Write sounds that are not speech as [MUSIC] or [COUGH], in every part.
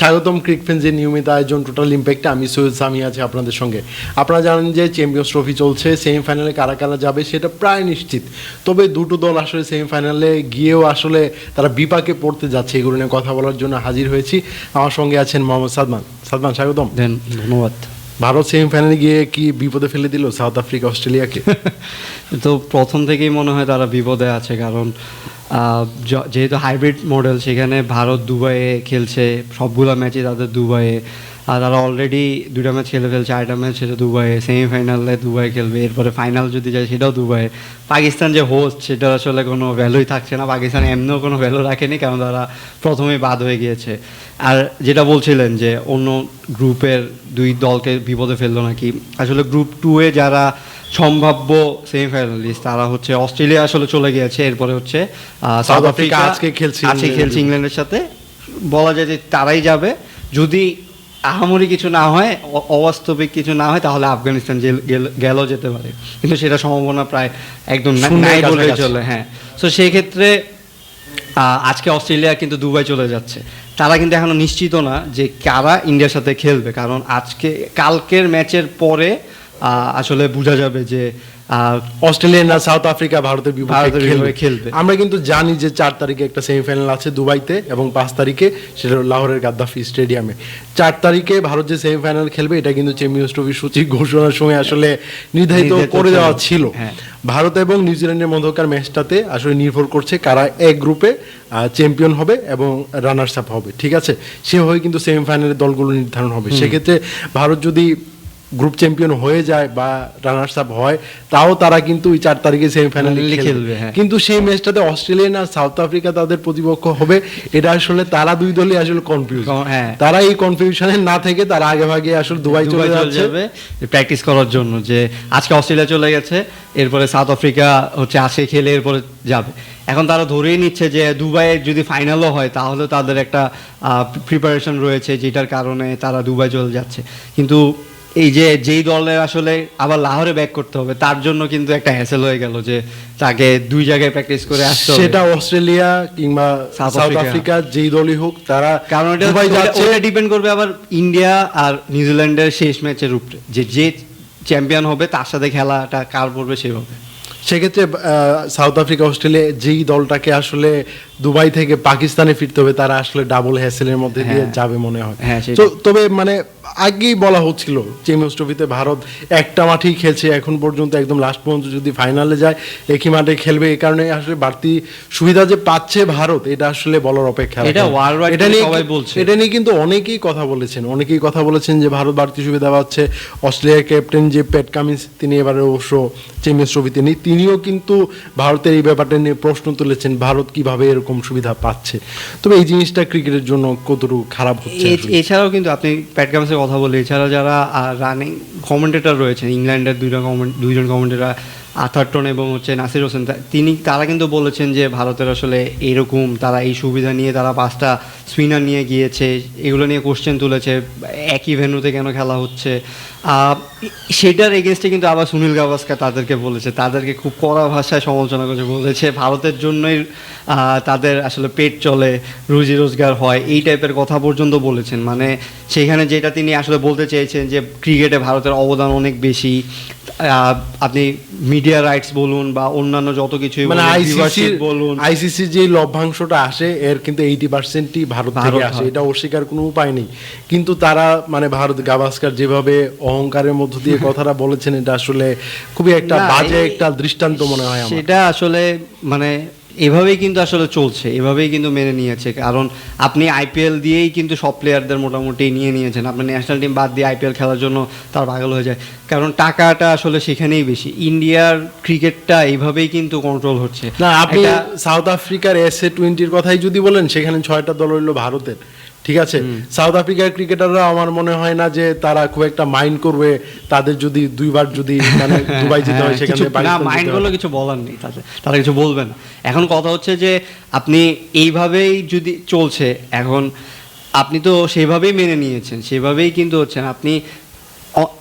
স্বাগতম ক্রিক যে নিয়মিত আয়োজন টোটাল ইম্প্যাক্টে আমি সৈয়দ সামি আছি আপনাদের সঙ্গে। আপনারা জানেন যে চ্যাম্পিয়ন্স ট্রফি চলছে সেমিফাইনালে কারা কারা যাবে সেটা প্রায় নিশ্চিত। তবে দুটো দল আসলে সেমিফাইনালে গিয়েও আসলে তারা বিপাকে পড়তে যাচ্ছে, এগুলো নিয়ে কথা বলার জন্য হাজির হয়েছি। আমার সঙ্গে আছেন মোহাম্মদ সাদমান। সাদমান, স্বাগতম। ধন্যবাদ। ভারত সেমিফাইনালে গিয়ে কি বিপদে ফেলে দিল সাউথ আফ্রিকা, অস্ট্রেলিয়াকে? [LAUGHS] তো প্রথম থেকেই মনে হয় তারা বিপদে আছে, কারণ যেহেতু হাইব্রিড মডেল সেখানে ভারত দুবাইয়ে খেলছে, সবগুলো ম্যাচই তাদের দুবাইয়ে। আর তারা অলরেডি দুটা ম্যাচ খেলে ফেলছে আরেকটা ম্যাচ সেটা দুবাইয়ে সেমিফাইনালে দুবাই খেলবে এরপরে ফাইনাল যদি যায় সেটাও দুবাইয়ে। পাকিস্তান যে হোস্ট সেটা আসলে কোনো ভ্যালুই থাকছে না। পাকিস্তান এমনিও কোনো ভ্যালু রাখেনি কারণ তারা প্রথমেই বাদ হয়ে গিয়েছে। আর যেটা বলছিলেন যে অন্য গ্রুপের দুই দলকে বিপদে ফেলল নাকি আসলে গ্রুপ টু এ যারা সম্ভাব্য সেমিফাইনালিস্ট তারা হচ্ছে অস্ট্রেলিয়া আসলে চলে গিয়েছে এরপরে হচ্ছে সাউথ আফ্রিকা আজকে খেলছে আজকে খেলছে ইংল্যান্ডের সাথে। বলা যায় যে তারাই যাবে। যদি আহামরি কিছু না হয় অবাস্তবিক কিছু না হয় তাহলে আফগানিস্তান গেল- যেতে পারে। কিন্তু সেটা সম্ভাবনা প্রায় একদম নাই বলে চলে। হ্যাঁ। তো সেই ক্ষেত্রে আহ, আজকে অস্ট্রেলিয়া কিন্তু দুবাই চলে যাচ্ছে। তারা কিন্তু এখনও নিশ্চিত না যে কারা ইন্ডিয়ার সাথে খেলবে। কারণ আজকে কালকের ম্যাচের পরে আহ, আসলে বোঝা যাবে যে অস্ট্রেলিয়া না সাউথ আফ্রিকা ভারতের বিপক্ষে খেলবে। আমরা কিন্তু জানি যে চার তারিখে একটা সেমিফাইনাল আছে দুবাইতে এবং পাঁচ তারিখে সেটা লাহোরের গাদ্দাফি স্টেডিয়ামে। চার তারিখে ভারত যে সেমিফাইনাল খেলবে এটা কিন্তু চ্যাম্পিয়ন্স ট্রফি সূচি ঘোষণার সময় আসলে নির্ধারিত নির্ধারিত করে দেওয়া ছিল। হ্যাঁ। ভারত এবং নিউজিল্যান্ডের মধ্যকার ম্যাচটাতে আসলে নির্ভর করছে কারা এক গ্রুপে চ্যাম্পিয়ন হবে এবং রানার্স আপ হবে। ঠিক আছে? সে হয়ে কিন্তু সেমিফাইনালের দলগুলো নির্ধারণ হবে। সেক্ষেত্রে ভারত যদি গ্রুপ চ্যাম্পিয়ন হয়ে যায় বা রানার্স আপ হয় তাও তারা কিন্তু ওই চার তারিখে সেমিফাইনালে খেলবে, হ্যাঁ। কিন্তু সেই ম্যাচটাতে অস্ট্রেলিয়া না সাউথ আফ্রিকা তাদের প্রতিপক্ষ হবে এটা আসলে তারা দুই দলই আসলে কনফিউজ হ্যাঁ। তারা এই কনফিউশনে না থেকে তারা আগে ভাগে আসলে দুবাই চলে যাবে প্র্যাকটিস করার জন্য যে আজকে অস্ট্রেলিয়া চলে গেছে এরপরে সাউথ আফ্রিকা হচ্ছে আসে খেলে এরপরে যাবে। এখন তারা ধরেই নিচ্ছে যে দুবাইয়ে যদি ফাইনালও হয় তাহলে তাদের একটা প্রিপারেশন রয়েছে যেটার কারণে তারা দুবাই চলে যাচ্ছে। কিন্তু এই যে যেই দলের আসলে আবার লাহোরে ব্যাক করতে হবে তার জন্য কিন্তু একটা হ্যাসেল হয়ে গেল যে তাকে দুই জায়গায় প্র্যাকটিস করে আসতে হবে। সেটা অস্ট্রেলিয়া কিংবা সাউথ আফ্রিকা। যেই দলই হোক তারা কারণ এটা ওটা ডিপেন্ড করবে আবার ইন্ডিয়া আর নিউজিল্যান্ডের শেষ ম্যাচের উপরে যে যে চ্যাম্পিয়ন হবে তার সাথে খেলাটা কার পড়বে সেভাবে। সেক্ষেত্রে সাউথ আফ্রিকা অস্ট্রেলিয়া যেই দলটাকে আসলে দুবাই থেকে পাকিস্তানে ফিরতে হবে তারা আসলে ডাবল হ্যাসেলের মধ্যে দিয়ে হ্যাঁ। যাবে মনে হয় হ্যাঁ, তো তবে মানে আগেই বলা হচ্ছিল চ্যাম্পিয়ন্স ট্রফিতে ভারত একটা মাঠেই খেলছে এখন পর্যন্ত একদম লাস্ট পর্যন্ত যদি ফাইনালে যায় একই মাঠে খেলবে এই কারণে আসলে বাড়তি সুবিধা যে পাচ্ছে ভারত এটা আসলে বলার অপেক্ষা এটা। এটা নিয়ে সবাই বলছে। এটা নিয়ে কিন্তু অনেকেই কথা বলেছেন অনেকেই কথা বলেছেন যে ভারত বাড়তি সুবিধা পাচ্ছে অস্ট্রেলিয়ার ক্যাপ্টেন যে প্যাট কামিন্স তিনি এবারে অবশ্য চ্যাম্পিয়ন্স ট্রফিতে নেই তিনিও কিন্তু ভারতের এই ব্যাপারটা নিয়ে প্রশ্ন তুলেছেন ভারত কীভাবে এরকম সুবিধা পাচ্ছে। তবে এই জিনিসটা ক্রিকেটের জন্য কতটুকু খারাপ হচ্ছে এছাড়াও কিন্তু আপনি প্যাট কামসের কথা বলে এছাড়া যারা রানিং কমেন্টেটর রয়েছেন ইংল্যান্ডের দুইটা কমেন্ট দুইজন কমেন্টেটর আথারটন এবং হচ্ছে নাসির হোসেন তিনি তারা কিন্তু বলেছেন যে ভারতের আসলে এরকম তারা এই সুবিধা নিয়ে তারা পাঁচটা স্পিনার নিয়ে গিয়েছে এগুলো নিয়ে কোশ্চেন তুলেছে একই ভেন্যুতে কেন খেলা হচ্ছে সেটার এগেনস্টে কিন্তু আবার সুনীল গাভাস্কার তাদেরকে বলেছে তাদেরকে খুব কড়া ভাষায় সমালোচনা করেছে বলেছে ভারতের জন্যই তাদের আসলে পেট চলে রুজি রোজগার হয় এই টাইপের কথা পর্যন্ত বলেছেন। মানে সেখানে যেটা তিনি আসলে বলতে চেয়েছেন যে ক্রিকেটে ভারতের অবদান অনেক বেশি আপনি মিডিয়া রাইটস বলুন বা অন্যান্য যত কিছুই মানে বলুন, আইসিসি বলুন। আইসিসি যে লভ্যাংশটা আসে এর কিন্তু এইটি পার্সেন্টই ভারত থেকে আসে। এটা অস্বীকার কোনো উপায় নেই। কিন্তু তারা মানে ভারত গাভাস্কার যেভাবে অহংকারের মধ্য দিয়ে [LAUGHS] কথাটা বলেছেন এটা আসলে খুবই একটা বাজে একটা দৃষ্টান্ত মনে হয় আমার। সেটা আসলে মানে এভাবেই কিন্তু আসলে চলছে এভাবেই কিন্তু মেনে নিয়েছে। কারণ আপনি আইপিএল দিয়েই কিন্তু সব প্লেয়ারদের মোটামুটি নিয়ে নিয়েছেন। আপনি ন্যাশনাল টিম বাদ দিয়ে আইপিএল খেলার জন্য তার পাগল হয়ে যায়। কারণ টাকাটা আসলে সেখানেই বেশি। ইন্ডিয়ার ক্রিকেটটা এইভাবেই কিন্তু কন্ট্রোল হচ্ছে। না আপনি সাউথ আফ্রিকার এস এ টোয়েন্টির কথাই যদি বলেন সেখানে ছয়টা দল হইল ভারতের। ঠিক আছে? সাউথ আফ্রিকার ক্রিকেটাররা আমার মনে হয় না যে তারা খুব একটা মাইন্ড করবে তাদের যদি দুইবার যদি মানে [LAUGHS] দুবাই যেতে হয় হ্যাঁ, সেখানে কিছু- না মাইন্ড করলে কিছু বলার নেই তাদের তারা কিছু বলবে না। এখন কথা হচ্ছে যে আপনি এইভাবেই যদি চলছে এখন আপনি তো সেভাবেই মেনে নিয়েছেন সেভাবেই কিন্তু হচ্ছেন। আপনি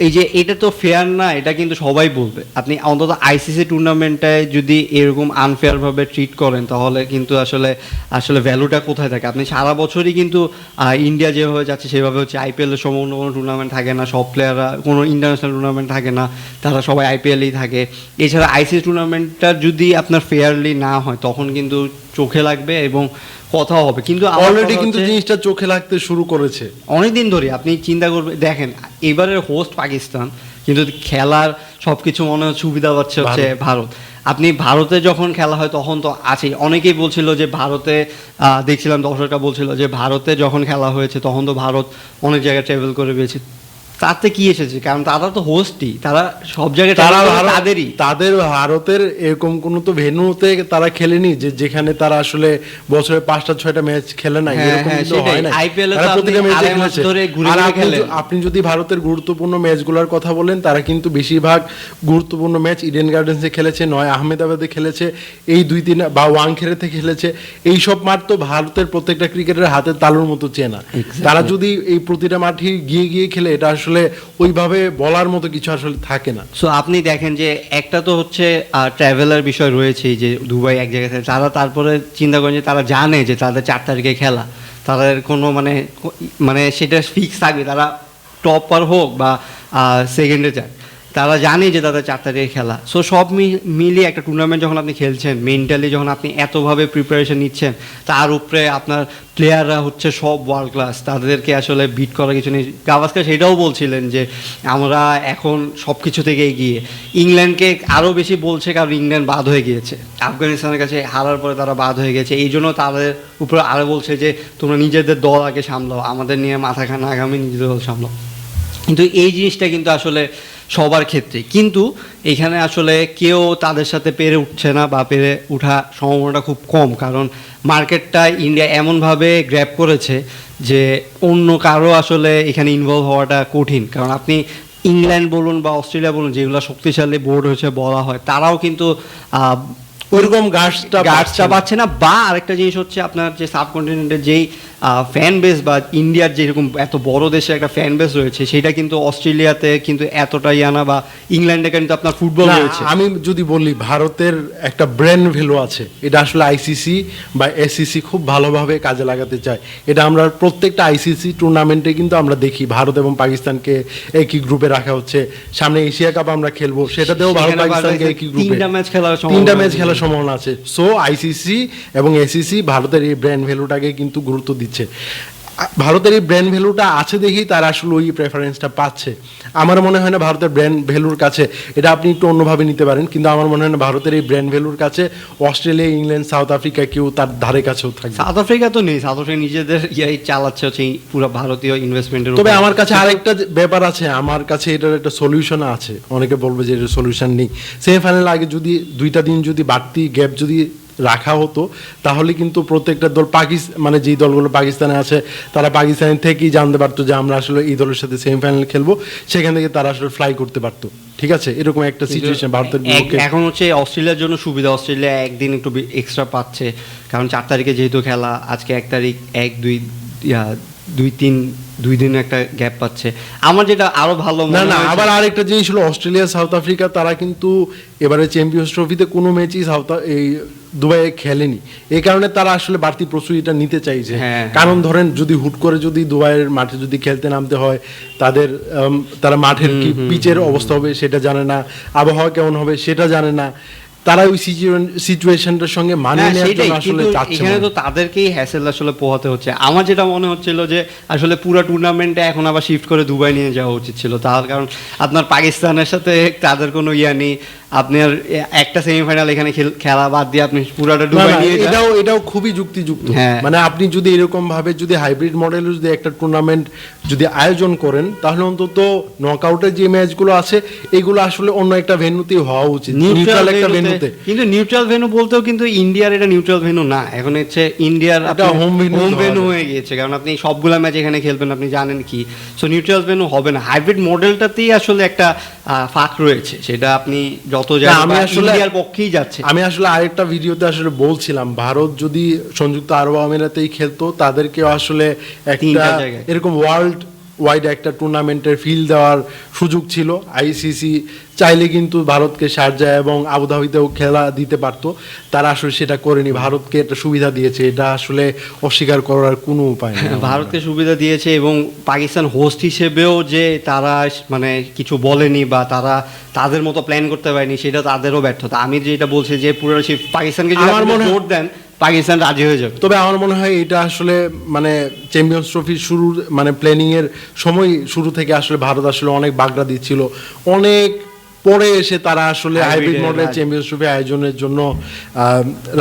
এই যে এটা তো ফেয়ার না, এটা কিন্তু সবাই বলবে। আপনি অন্তত আইসিসি টুর্নামেন্টটায় যদি এরকম আনফেয়ারভাবে ট্রিট করেন, তাহলে কিন্তু আসলে আসলে ভ্যালুটা কোথায় থাকে? আপনি সারা বছরই কিন্তু ইন্ডিয়া যেভাবে যাচ্ছে, সেভাবে হচ্ছে আইপিএল এর সময় অন্য কোনো টুর্নামেন্ট থাকে না, সব প্লেয়াররা কোনো ইন্টারন্যাশনাল টুর্নামেন্ট থাকে না, তারা সবাই আইপিএলই থাকে। এছাড়া আইসিসি টুর্নামেন্টটা যদি আপনার ফেয়ারলি না হয়, তখন কিন্তু চোখে লাগবে এবং কথাও হবে। কিন্তু অলরেডি কিন্তু জিনিসটা চোখে লাগতে শুরু করেছে। অনেকদিন ধরে আপনি চিন্তা করবেন দেখেন এবারের হোস্ট পাকিস্তান কিন্তু খেলার সবকিছু মনে হয় সুবিধা পাচ্ছে হচ্ছে ভারত। আপনি ভারতে যখন খেলা হয় তখন তো আছেই। অনেকেই বলছিল যে ভারতে আহ, দেখছিলাম দর্শকরা বলছিল যে ভারতে যখন খেলা হয়েছে তখন তো ভারত অনেক জায়গায় ট্রাভেল করে পেয়েছে তাতে কি এসেছে? কারণ তারা তো হোস্টই তারা সব জায়গায় তারা তাদেরই। তাদের ভারতের এরকম কোন তো ভেন্যুতে তারা খেলেনি যে যেখানে তারা আসলে বছরে পাঁচটা ছয়টা ম্যাচ খেলে না হ্যাঁ, এরকম হ্যাঁ, হয় না আপনি প্রতিটা ম্যাচে খেলেছে। আর আপনি খেলেন। য- আপনি যদি ভারতের গুরুত্বপূর্ণ ম্যাচগুলোর কথা বলেন তারা কিন্তু বেশিরভাগ গুরুত্বপূর্ণ ম্যাচ ইডেন গার্ডেন্সে খেলেছে নয় আহমেদাবাদে খেলেছে এই দুই তিন বা ওয়াংখেড়েতে খেলেছে। এই সব মাঠ তো ভারতের প্রত্যেকটা ক্রিকেটের হাতে তালুর মতো চেনা। তারা যদি এই প্রতিটা মাঠে গিয়ে গিয়ে খেলে এটা আসলে ওইভাবে বলার মতো কিছু আসলে থাকে না। সো আপনি দেখেন যে একটা তো হচ্ছে ট্রাভেলার বিষয় রয়েছে যে দুবাই এক জায়গায় তারা তারপরে চিন্তা করেন যে তারা জানে যে তাদের চার তারিখে খেলা। তাদের কোনো মানে মানে সেটা ফিক্স থাকবে, তারা টপার হোক বা সেকেন্ডে যাক তারা জানে যে তাদের চার তারিখে খেলা। সো সব মিলিয়ে একটা টুর্নামেন্ট যখন আপনি খেলছেন মেন্টালি যখন আপনি এতভাবে প্রিপারেশন নিচ্ছেন, তার উপরে আপনার প্লেয়াররা হচ্ছে সব ওয়ার্ল্ড ক্লাস তাদেরকে আসলে বিট করার কিছু নেই। গাভাস্কার সেটাও বলছিলেন যে, আমরা এখন সব কিছু থেকে এগিয়ে। ইংল্যান্ডকে আরও বেশি বলছে কারণ ইংল্যান্ড বাদ হয়ে গিয়েছে। আফগানিস্তানের কাছে হারার পরে তারা বাদ হয়ে গেছে। এই জন্য তাদের উপরে আরও বলছে যে, তোমরা নিজেদের দল আগে সামলাও। আমাদের নিয়ে মাথা খানা আগামী নিজেদের দল সামলাও। কিন্তু এই জিনিসটা কিন্তু আসলে সবার ক্ষেত্রে। কিন্তু এখানে আসলে কেউ তাদের সাথে পেরে উঠছে না বা পেরে ওঠা সম্ভাবনাটা খুব কম। কারণ মার্কেটটা ইন্ডিয়া এমনভাবে গ্র্যাপ করেছে যে অন্য কারও আসলে এখানে ইনভলভ হওয়াটা কঠিন। কারণ আপনি ইংল্যান্ড বলুন বা অস্ট্রেলিয়া বলুন যেগুলো শক্তিশালী বোর্ড হয়েছে বলা হয় তারাও কিন্তু ওইরকম গাছটা গাছটা পাচ্ছে না। বা আরেকটা জিনিস হচ্ছে আপনার যে সাবকন্টিনেন্টের যেই ফ্যান বেস বা ইন্ডিয়ার যেরকম এত বড় দেশে একটা ফ্যান বেস রয়েছে সেটা কিন্তু অস্ট্রেলিয়াতে কিন্তু এতটা ইয়ানা বা ইংল্যান্ডে কিন্তু আপনার ফুটবল রয়েছে। আমি যদি বলি ভারতের একটা ব্র্যান্ড ভ্যালু আছে এটা আসলে আইসিসি বা এসিসি খুব ভালোভাবে কাজে লাগাতে চায়। এটা আমরা প্রত্যেকটা আইসিসি টুর্নামেন্টে কিন্তু আমরা দেখি ভারত এবং পাকিস্তানকে একই গ্রুপে রাখা হচ্ছে। সামনে এশিয়া কাপ আমরা খেলব সেটাতেও ভারত পাকিস্তানকে একই গ্রুপে তিনটা ম্যাচ খেলার সম্ভাবনা তিনটা ম্যাচ খেলার সম্ভাবনা আছে। সো আইসিসি এবং এসিসি ভারতের এই ব্র্যান্ড ভ্যালুটাকে কিন্তু গুরুত্ব দিচ্ছে। আ- ভারতের এই ব্র্যান্ড ভ্যালুটা আছে দেখেই তারা আসলে ওই প্রেফারেন্সটা পাচ্ছে। আমার মনে হয় না ভারতের ব্র্যান্ড ভ্যালুর কাছে এটা আপনি একটু অন্যভাবে নিতে পারেন কিন্তু আমার মনে হয় না ভারতের এই ব্র্যান্ড ভ্যালুর কাছে অস্ট্রেলিয়া ইংল্যান্ড সাউথ আফ্রিকা কেউ তার ধারে কাছেও থাকবে। সাউথ আফ্রিকা তো নেই সাউথ আফ্রিকা নিজেদের ইয়াই চালাচ্ছে হচ্ছে পুরো ভারতীয় ইনভেস্টমেন্টের তবে আমার কাছে আরেকটা ব্যাপার আছে আমার কাছে এটার একটা সলিউশন আছে। অনেকে বলবে যে এটা সলিউশন নেই। সেমিফাইনাল আগে যদি দুইটা দিন যদি বাড়তি গ্যাপ যদি রাখা হতো তাহলে কিন্তু প্রত্যেকটা দল পাকিস্তান মানে যেই দলগুলো পাকিস্তানে আছে তারা পাকিস্তান থেকেই জানতে পারতো যে আমরা আসলে এই দলের সাথে সেমিফাইনাল খেলব সেখান থেকে তারা আসলে ফ্লাই করতে পারতো। ঠিক আছে? এরকম একটা সিচুয়েশন ভারতের বিপক্ষে। এখন হচ্ছে অস্ট্রেলিয়ার জন্য সুবিধা অস্ট্রেলিয়া একদিন একটু এক্সট্রা পাচ্ছে কারণ চার তারিখে যেহেতু খেলা আজকে এক তারিখ এক দুই দুই তিন দুই দিন একটা গ্যাপ পাচ্ছে। আমার যেটা আরও ভালো না না আবার আরেকটা জিনিস হলো অস্ট্রেলিয়া সাউথ আফ্রিকা তারা কিন্তু এবারে চ্যাম্পিয়ন্স ট্রফিতে কোনো ম্যাচই সাউথ এই দুবাইয়ে খেলেনি। এই কারণে তারা আসলে বাড়তি প্রস্তুতিটা নিতে চাইছে। হ্যাঁ, কারণ ধরেন যদি হুট করে যদি দুবাইয়ের মাঠে যদি খেলতে নামতে হয় তাদের তারা মাঠের কি পিচের অবস্থা হবে সেটা জানে না আবহাওয়া কেমন হবে সেটা জানে না। তারা ওই সিচুয়েশনটার সঙ্গে মানিয়ে নেওয়ার জন্য আসলে চাচ্ছে এখানে তো তাদেরকেই হ্যাসেল আসলে পোহাতে হচ্ছে। আমার যেটা মনে হচ্ছিল যে আসলে পুরো টুর্নামেন্টে এখন আবার শিফট করে দুবাই নিয়ে যাওয়া উচিত ছিল। তার কারণ আপনার পাকিস্তানের সাথে তাদের কোনো ইয়া নেই। আপনার একটা সেমিফাইনাল এখানে খেলা বাদ দিয়ে আপনি পুরোটা নিয়ে এটাও এটাও খুবই যুক্তিযুক্ত। হ্যাঁ। মানে আপনি যদি এরকম ভাবে যদি হাইব্রিড মডেলের যদি একটা টুর্নামেন্ট যদি আয়োজন করেন তাহলে অন্তত নকআউটের যে ম্যাচগুলো আছে এগুলো আসলে অন্য একটা ভেন্যুতে হওয়া উচিত। নিউট্রাল একটা ভেন্যুতে কিন্তু নিউট্রাল ভেন্যু বলতেও কিন্তু ইন্ডিয়ার এটা নিউট্রাল ভেন্যু না। এখন হচ্ছে ইন্ডিয়ার venue হোম ভেন্যু হয়ে গিয়েছে। কারণ আপনি সবগুলা ম্যাচ এখানে খেলবেন আপনি জানেন কি। সো নিউট্রাল ভেন্যু হবে না। হাইব্রিড মডেলটাতেই আসলে একটা ফাঁক রয়েছে। সেটা আপনি যত আমি আসলে- পক্ষেই যাচ্ছে। আমি আসলে আরেকটা ভিডিওতে আসলে বলছিলাম ভারত যদি সংযুক্ত আরব আমিরাতেই খেলতো তাদেরকে আসলে একটা এরকম ওয়ার্ল্ড ওয়াইড একটা টুর্নামেন্টের ফিল দেওয়ার সুযোগ ছিল। আইসিসি চাইলে কিন্তু ভারতকে শারজা এবং আবুধাবিতেও খেলা দিতে পারতো। তারা আসলে সেটা করেনি। ভারতকে একটা সুবিধা দিয়েছে। এটা আসলে অস্বীকার করার কোনো উপায় নেই। [LAUGHS] ভারতকে সুবিধা দিয়েছে এবং পাকিস্তান হোস্ট হিসেবেও যে তারা মানে কিছু বলেনি বা তারা তাদের মতো প্ল্যান করতে পারেনি সেটা তাদেরও ব্যর্থতা। আমি যেটা বলছি যে পুরো সেই পাকিস্তানকে যদি আমার মনে ভোট দেন পাকিস্তান রাজি হয়ে যাবে। তবে আমার মনে হয় এটা আসলে মানে চ্যাম্পিয়ন্স ট্রফি শুরু মানে প্ল্যানিং এর সময় শুরু থেকে আসলে ভারত আসলে অনেক বাগড়া দিচ্ছিল। অনেক পরে এসে তারা আসলে হাইব্রিড এর মডেল রাজি। চ্যাম্পিয়ন্স ট্রফি আয়োজনের জন্য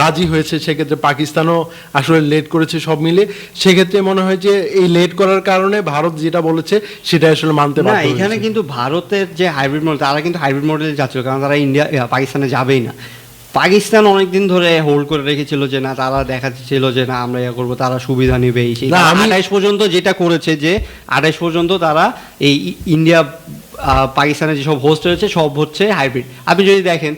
রাজি হয়েছে। সেক্ষেত্রে পাকিস্তানও আসলে লেট করেছে সব মিলে সেক্ষেত্রে মনে হয় যে এই লেট করার কারণে ভারত যেটা বলেছে সেটা আসলে মানতে পারে এখানে কিন্তু ভারতের যে হাইব্রিড মডেল তারা কিন্তু হাইব্রিড মডেল যাচ্ছিল কারণ তারা ইন্ডিয়া পাকিস্তানে যাবেই না। পাকিস্তান অনেকদিন ধরে হোল্ড করে রেখেছিল যে না তারা দেখাচ্ছিল যে না আমরা ইয়া করব তারা সুবিধা নেবে। এই সেই আঠাইশ পর্যন্ত যেটা করেছে যে আঠাইশ পর্যন্ত তারা এই ইন্ডিয়া পাকিস্তানের যেসব হোস্ট রয়েছে সব হচ্ছে হাইব্রিড আপনি যদি দেখেন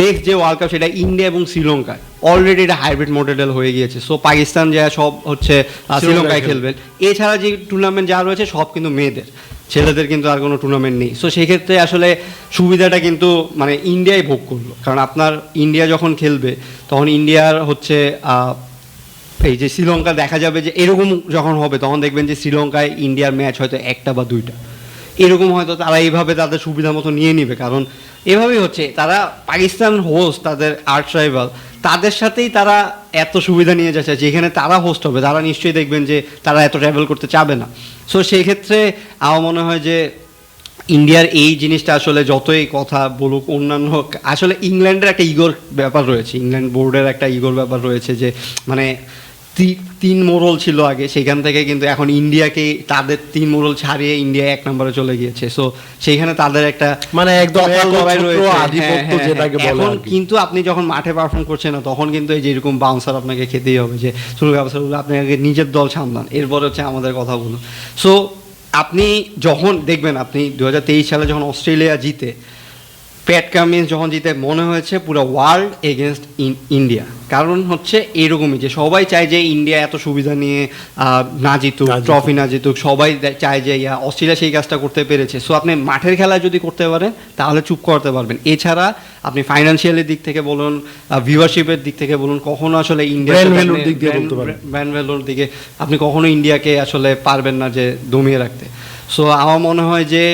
নেক্সট যে ওয়ার্ল্ড কাপ সেটা ইন্ডিয়া এবং শ্রীলঙ্কায় অলরেডি এটা হাইব্রিড মডেল হয়ে গিয়েছে। সো পাকিস্তান যা সব হচ্ছে শ্রীলঙ্কায় খেলবেন এছাড়া যে টুর্নামেন্ট যা রয়েছে সব কিন্তু মেয়েদের। ছেলেদের কিন্তু আর কোনো টুর্নামেন্ট নেই। সো ক্ষেত্রে আসলে সুবিধাটা কিন্তু মানে ইন্ডিয়াই ভোগ করল। কারণ আপনার ইন্ডিয়া যখন খেলবে, তখন ইন্ডিয়ার হচ্ছে এই যে শ্রীলঙ্কা দেখা যাবে যে এরকম যখন হবে, তখন দেখবেন যে শ্রীলঙ্কায় ইন্ডিয়ার ম্যাচ হয়তো একটা বা দুইটা। এরকম হয়তো তারা এইভাবে তাদের সুবিধা মতো নিয়ে নিবে। কারণ এভাবেই হচ্ছে, তারা পাকিস্তান হোস্ট তাদের আর্ট রাইভাল তাদের সাথেই তারা এত সুবিধা নিয়ে যাচ্ছে যেখানে তারা হোস্ট হবে। তারা নিশ্চয়ই দেখবেন যে তারা এত ট্রাভেল করতে চাবে না। সো সেই ক্ষেত্রে আমার মনে হয় যে ইন্ডিয়ার এই জিনিসটা আসলে যতই কথা বলুক, অন্যান্য আসলে ইংল্যান্ডের একটা ইগোর ব্যাপার রয়েছে। ইংল্যান্ড বোর্ডের একটা ইগোর ব্যাপার রয়েছে যে মানে তিন মোড়ল ছিল আগে সেখান থেকে কিন্তু এখন ইন্ডিয়াকে তাদের তিন মোড়ল ছাড়িয়ে ইন্ডিয়া এক নম্বরে চলে গিয়েছে। সো সেইখানে তাদের একটা মানে হ্যাঁ, হ্যাঁ, হ্যাঁ। এখন কিন্তু আপনি যখন মাঠে পারফর্ম করছেন না তখন কিন্তু এই যে এরকম বাউন্সার আপনাকে খেতেই হবে যে শুরু ব্যবসা আপনি আগে নিজের দল সামলান। এরপরে হচ্ছে আমাদের কথা বলুন সো আপনি যখন দেখবেন আপনি দু হাজার তেইশ সালে যখন অস্ট্রেলিয়া জিতে প্যাট কামিন্স যখন জিতে মনে হয়েছে পুরো ওয়ার্ল্ড এগেনস্ট ইন্ডিয়া কারণ হচ্ছে এরকমই যে সবাই চায় যে ইন্ডিয়া এত সুবিধা নিয়ে না জিতুক ট্রফি না জিতুক সবাই চায় যে ইয়া অস্ট্রেলিয়া সেই কাজটা করতে পেরেছে। সো আপনি মাঠের খেলা যদি করতে পারেন তাহলে চুপ করতে পারবেন। এছাড়া আপনি ফাইন্যান্সিয়ালের দিক থেকে বলুন ভিউয়ারশিপের দিক থেকে বলুন কখনো আসলে ইন্ডিয়া। ব্যান ভ্যালুর দিকে আপনি কখনো ইন্ডিয়াকে আসলে পারবেন না যে দমিয়ে রাখতে। সো আমার মনে হয় যে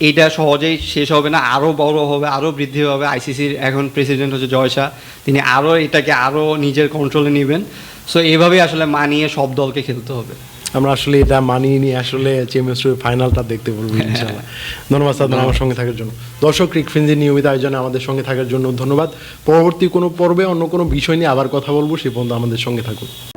এটা সহজেই শেষ হবে না আরও বড় হবে আরও বৃদ্ধি হবে। আইসিসির এখন প্রেসিডেন্ট হচ্ছে জয় শাহ। তিনি আরও এটাকে আরও নিজের কন্ট্রোলে নেবেন। সো এইভাবেই আসলে মানিয়ে সব দলকে খেলতে হবে। আমরা আসলে এটা মানিয়ে নিয়ে আসলে চ্যাম্পিয়ন্স ট্রফি ফাইনালটা দেখতে পারব ইনশাআল্লাহ। [LAUGHS] ধন্যবাদ সাদমান আমার সঙ্গে থাকার জন্য। দর্শক ক্রিক ফ্রেন্ডের নিয়মিত আয়োজনে আমাদের সঙ্গে থাকার জন্য ধন্যবাদ। পরবর্তী কোনো পর্বে অন্য কোনো বিষয় নিয়ে আবার কথা বলব সে পর্যন্ত আমাদের সঙ্গে থাকুন।